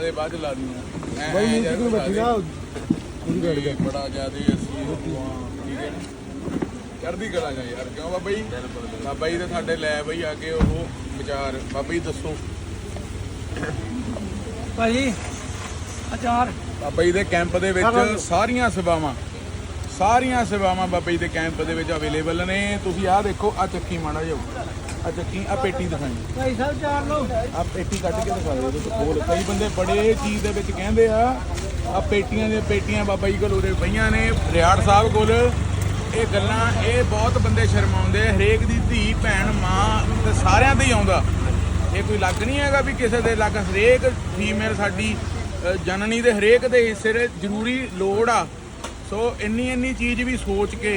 ਦੇ ਬਾਅਦ ਲਾ ਦੂੰਗਾ ਐ- ਬਾਈ ਐ ਨੂੰ? ਬੱਜੀ ਦੇ। ਨਾ ਪੂਰੀ ਬੈਠ ਤੇ ਬੜਾ ਜ਼ਿਆਦੇ ਅਸੀਂ ਠੀਕ ਹੈ ਨਾ? ਚੜ੍ਹਦੀ ਕਲਾ ਗਾ ਯਾਰ ਕਿਉਂ ਬਾਬਾ ਜੀ? ਬਾਬਾ ਜੀ ਦੇ ਸਾਡੇ ਲੈ ਬਈ ਆ ਕੇ ਉਹ ਵਿਚਾਰ। ਬਾਬਾ ਜੀ ਦੱਸੋ। ਭਾਈ ਅਚਾਰ। ਬਾਬਾ ਜੀ ਦੇ ਕੈਂਪ ਦੇ ਵਿੱਚ ਸਾਰੀਆਂ ਸੇਵਾਵਾਂ ਸਾਰੀਆਂ ਸੇਵਾਵਾਂ ਬਾਬਾ ਜੀ ਦੇ ਕੈਂਪ ਦੇ ਵਿੱਚ ਅਵੇਲੇਬਲ ਨੇ। ਤੁਸੀਂ ਆਹ ਦੇਖੋ ਆ ਚੱਕੀ ਮਾੜਾ ਜਿਹਾ। ਆ ਚੱਕੀ ਆ ਪੇਟੀ ਦਿਖਾਈ? ਭਾਈ ਸਾਹਿਬ ਚਾਰ ਲਓ। ਆ ਪੇਟੀ ਕੱਢ ਕੇ ਦਿਖਾ ਦਿਓ ਇਹਦੇ ਤੋਂ ਖੋਲ ਕਈ ਬੰਦੇ ਬੜੇ ਚੀਜ਼ ਦੇ ਵਿੱਚ ਕਹਿੰਦੇ ਆ ਆ ਪੇਟੀਆਂ ਦੀਆਂ ਪੇਟੀਆਂ ਬਾਬਾ ਜੀ ਕੋਲ ਉਰੇ ਪਈਆਂ ਨੇ। ਰਿਆੜ ਸਾਹਿਬ ਕੋਲ ਇਹ ਗੱਲਾਂ ਇਹ ਬਹੁਤ ਬੰਦੇ ਸ਼ਰਮਾਉਂਦੇ। ਹਰੇਕ ਦੀ ਧੀ ਭੈਣ ਮਾਂ ਤੇ ਸਾਰਿਆਂ ਤੇ ਹੀ ਆਉਂਦਾ। ਇਹ ਕੋਈ ਲੱਗ ਨਹੀਂ ਹੈਗਾ ਵੀ ਕਿਸੇ ਦੇ ਲੱਗ। ਹਰੇਕ ਫੀਮੇਲ ਸਾਡੀ ਜਨਨੀ ਦੇ ਹਰੇਕ ਦੇ ਹਿੱਸੇ ਦੇ ਜ਼ਰੂਰੀ ਲੋੜ ਆ। ਸੋ ਇੰਨੀ ਇੰਨੀ ਚੀਜ਼ ਵੀ ਸੋਚ ਕੇ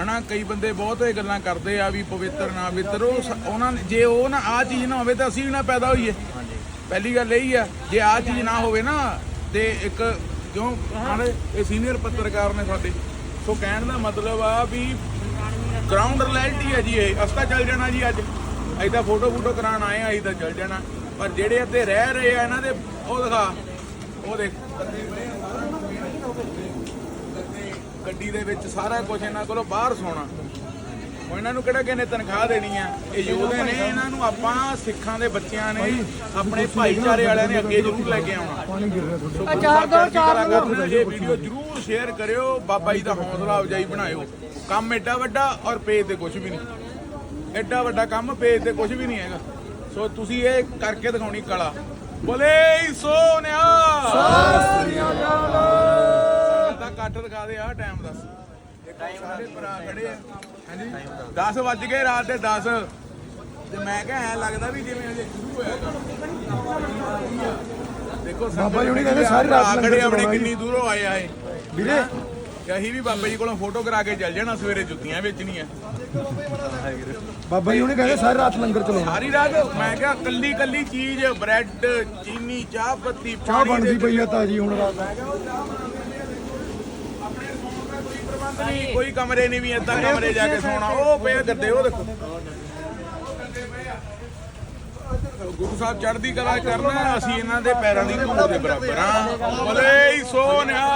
ਹਨਾ ਕਈ ਬੰਦੇ ਬਹੁਤ ਇਹ ਗੱਲਾਂ ਕਰਦੇ ਆ ਵੀ ਪਵਿੱਤਰ ਨਾ ਪਵਿੱਤਰ ਉਹ ਸ- ਉਹਨਾਂ ਨੇ ਜੇ ਉਹ ਨਾ ਆ ਚੀਜ਼ ਨਾ ਹੋਵੇ ਤਾਂ ਅਸੀਂ ਵੀ ਨਾ ਪੈਦਾ ਹੋਈਏ। ਪਹਿਲੀ ਗੱਲ ਇਹ ਆ ਜੇ ਆ ਚੀਜ਼ ਨਾ ਹੋਵੇ ਨਾ ਤੇ ਇੱਕ ਕਿਉਂ ਹਾਲੇ ਇਹ ਸੀਨੀਅਰ ਪੱਤਰਕਾਰ ਨੇ ਸਾਡੇ ਸੋ ਕਹਿਣ ਦਾ ਮਤਲਬ ਆ ਵੀ ਗਰਾਊਂਡ ਰਿਐਲਿਟੀ ਹੈ ਜੀ ਇਹ ਅਸਤਾ ਚੱਲ ਜਾਣਾ ਜੀ ਅੱਜ। ਅਸੀਂ ਤਾਂ ਫੋਟੋ ਫੋਟੋ ਕਰਾਉਣ ਆਏ ਆ ਅਸੀਂ ਤਾਂ ਚੱਲ ਜਾਣਾ। ਪਰ ਜਿਹੜੇ ਇੱਥੇ ਰਹਿ ਰਹੇ ਆ ਇਹਨਾਂ ਦੇ ਉਹ ਦਿਖਾ ਉਹ ਦੇਖ। ਗੱਡੀ ਦੇ ਵਿੱਚ ਸਾਰਾ ਕੁਝ ਇਹਨਾਂ ਕੋਲੋਂ ਬਾਹਰ ਸੋਣਾ। ਉਹ ਇਹਨਾਂ ਨੂੰ ਕਿਹੜਾ ਕਿਨੇ ਤਨਖਾਹ ਦੇਣੀ ਆ? ਇਹ ਯੋਧੇ ਨੇ ਇਹਨਾਂ ਨੂੰ ਆਪਾਂ ਸਿੱਖਾਂ ਦੇ ਬੱਚਿਆਂ ਨੇ ਆਪਣੇ ਭਾਈਚਾਰੇ ਵਾਲਿਆਂ ਨੇ ਅੱਗੇ ਜ਼ਰੂਰ ਲੈ ਕੇ ਆਉਣਾ। ਸਾਹਿਬ ਚੜ੍ਹਦੀ ਕਲਾ। ਕਰਨ ਇਹ ਵੀਡੀਓ ਜਰੂਰ ਸ਼ੇਅਰ ਕਰਿਓ ਬਾਬਾ ਜੀ ਦਾ ਹੌਸਲਾ ਅਫਜਾਈ ਬਣਾਇਓ। ਕੰਮ ਐਡਾ ਵੱਡਾ ਔਰ ਪੇਜ ਤੇ ਕੁਝ ਵੀ ਨਹੀਂ। ਐਡਾ ਵੱਡਾ ਕੰਮ ਪੇਜ ਤੇ ਕੁਝ ਵੀ ਨਹੀਂ ਹੈਗਾ। ਸੋ ਤੁਸੀਂ ਇਹ ਕਰਕੇ ਦਿਖਾਉਣੀ ਕਲਾ। ਬੋਲੇ ਸੋਨਿਆ ਸੰਗਤ ਦਾ ਕੱਟ ਦਿਖਾ ਦੇ ਆਹ ਟਾਈਮ ਦੱਸ। ਦੇਖੋ ਸਾਰੇ ਭਰਾ ਖੜੇ ਆ। ਹਾਂਜੀ। 10 ਵੱਜ ਗਏ ਰਾਤ ਦੇ 10 ਤੇ ਮੈਂ ਕਿਹਾ ਐ ਲੱਗਦਾ ਵੀ ਜਿਵੇਂ ਅਜੇ ਸ਼ੁਰੂ ਹੋਇਆ ਕੰਮ। ਦੇਖੋ ਬਾਬਾ ਜੀ ਹੁਣੀ ਕਹਿੰਦੇ ਸਾਰੀ ਰਾਤ ਭਰਾ ਲੰਗਰ ਖੜੇ ਆਪਣੇ ਚਲਾਉਣਾ ਕਿੰਨੀ ਦੂਰੋਂ ਆਏ ਆਏ ਵੀਰੇ। ਅਸੀਂ ਵੀ ਬਾਬਾ ਜੀ ਕੋਲੋਂ ਫੋਟੋ ਕਰਾ ਕੇ ਚੱਲ ਜਾਣਾ ਸਵੇਰੇ ਜੁੱਤੀਆਂ ਵੇਚਣੀਆਂ। ਬਾਬਾ ਜੀ ਹੁਣੀ ਕਹਿੰਦੇ ਸਾਰੀ ਰਾਤ ਲੰਗਰ ਚਲਾਉਣਾ। ਸਾਰੀ ਰਾਤ ਮੈਂ ਕਿਹਾ ਕੱਲੀ ਕੱਲੀ ਚੀਜ਼ ਬ੍ਰੈਡ ਚੀਨੀ ਚਾਹ ਪੱਤੀ ਚਾਹ ਪਾਣੀ ਬਣਦੀ ਪਈ ਆ ਤਾਜੀ ਹੁਣ ਰਾਤ। ਨਹੀਂ, ਕੋਈ ਕਮਰੇ ਨਹੀਂ ਵੀ ਏਦਾਂ ਕਮਰੇ ਜਾ ਕੇ ਸੌਣਾ। ਉਹ ਪਏ ਗੱਦੇ ਉਹ ਦੇਖੋ। ਗੁਰੂ ਸਾਹਿਬ ਚੜ੍ਹਦੀ ਕਲਾ ਕਰਨਾ ਅਸੀਂ ਇਹਨਾਂ ਦੇ ਪੈਰਾਂ ਦੀ ਧੂੜ ਦੇ ਬਰਾਬਰ ਹਾਂ। ਬੋਲੇ ਸੋਨਿਆ